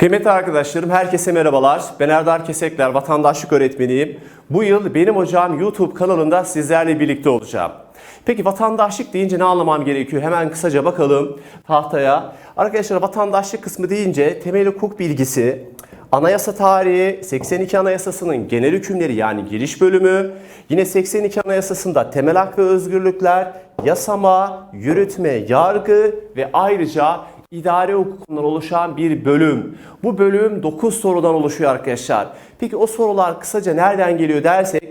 Kıymetli arkadaşlarım, herkese merhabalar. Ben Erdar Kesekler, vatandaşlık öğretmeniyim. Bu yıl Benim Hocam YouTube kanalında sizlerle birlikte olacağım. Peki vatandaşlık deyince ne anlamam gerekiyor? Hemen kısaca bakalım tahtaya. Arkadaşlar vatandaşlık kısmı deyince temel hukuk bilgisi, Anayasa tarihi, 82 Anayasası'nın genel hükümleri yani giriş bölümü, yine 82 Anayasası'nda temel hak ve özgürlükler, yasama, yürütme, yargı ve ayrıca idare hukukundan oluşan bir bölüm. Bu bölüm 9 sorudan oluşuyor arkadaşlar. Peki o sorular kısaca nereden geliyor dersek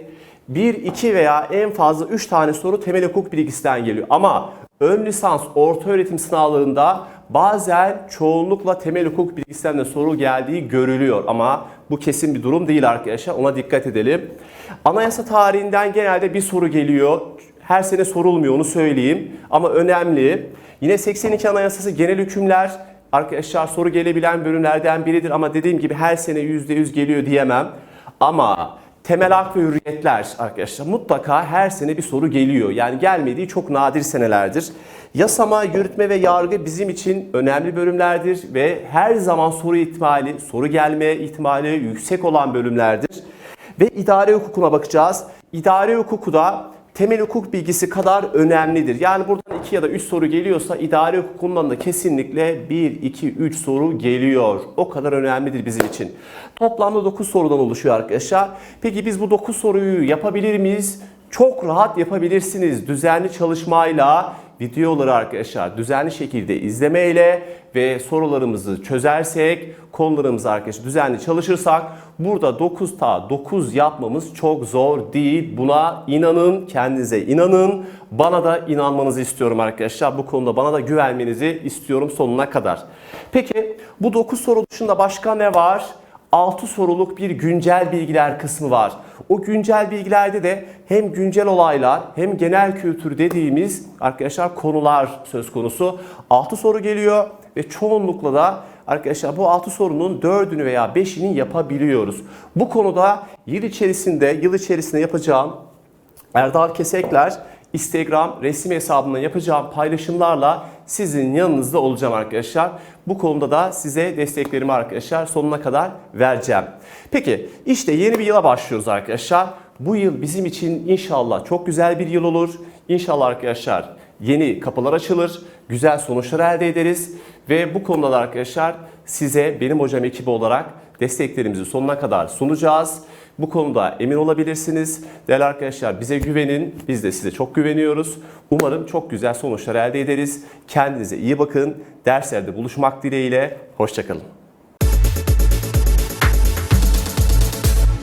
1, 2 veya en fazla 3 tane soru temel hukuk bilgisinden geliyor. Ama ön lisans orta öğretim sınavlarında bazen çoğunlukla temel hukuk bilgisinden de soru geldiği görülüyor. Ama bu kesin bir durum değil arkadaşlar. Ona dikkat edelim. Anayasa tarihinden genelde bir soru geliyor. Her sene sorulmuyor onu söyleyeyim. Ama önemli. Yine 82 Anayasası genel hükümler arkadaşlar soru gelebilen bölümlerden biridir ama dediğim gibi her sene %100 geliyor diyemem. Ama temel hak ve hürriyetler arkadaşlar mutlaka her sene bir soru geliyor. Yani gelmediği çok nadir senelerdir. Yasama, yürütme ve yargı bizim için önemli bölümlerdir ve her zaman soru ihtimali, soru gelme ihtimali yüksek olan bölümlerdir. Ve idare hukukuna bakacağız. İdare hukuku da temel hukuk bilgisi kadar önemlidir. Yani buradan 2 ya da 3 soru geliyorsa idare hukukundan da kesinlikle 1, 2, 3 soru geliyor. O kadar önemlidir bizim için. Toplamda 9 sorudan oluşuyor arkadaşlar. Peki biz bu 9 soruyu yapabilir miyiz? Çok rahat yapabilirsiniz. Düzenli çalışmayla videoları arkadaşlar düzenli şekilde izlemeyle ve sorularımızı çözersek, konularımızı arkadaşlar düzenli çalışırsak burada 9 ta 9 yapmamız çok zor değil. Buna inanın, kendinize inanın. Bana da inanmanızı istiyorum arkadaşlar. Bu konuda bana da güvenmenizi istiyorum sonuna kadar. Peki bu 9 soru dışında başka ne var? 6 soruluk bir güncel bilgiler kısmı var. O güncel bilgilerde de hem güncel olaylar hem genel kültür dediğimiz arkadaşlar konular söz konusu. 6 soru geliyor ve çoğunlukla da arkadaşlar bu 6 sorunun 4'ünü veya 5'ini yapabiliyoruz. Bu konuda yıl içerisinde yıl içerisinde yapacağım Erdal Kesekler Instagram resim hesabından yapacağım paylaşımlarla sizin yanınızda olacağım arkadaşlar. Bu konuda da size desteklerimi arkadaşlar sonuna kadar vereceğim. Peki işte yeni bir yıla başlıyoruz arkadaşlar. Bu yıl bizim için inşallah çok güzel bir yıl olur. İnşallah arkadaşlar yeni kapılar açılır, güzel sonuçlar elde ederiz ve bu konuda da arkadaşlar size benim hocam ekibi olarak desteklerimizi sonuna kadar sunacağız. Bu konuda emin olabilirsiniz. Değerli arkadaşlar bize güvenin. Biz de size çok güveniyoruz. Umarım çok güzel sonuçlar elde ederiz. Kendinize iyi bakın. Derslerde buluşmak dileğiyle. Hoşçakalın.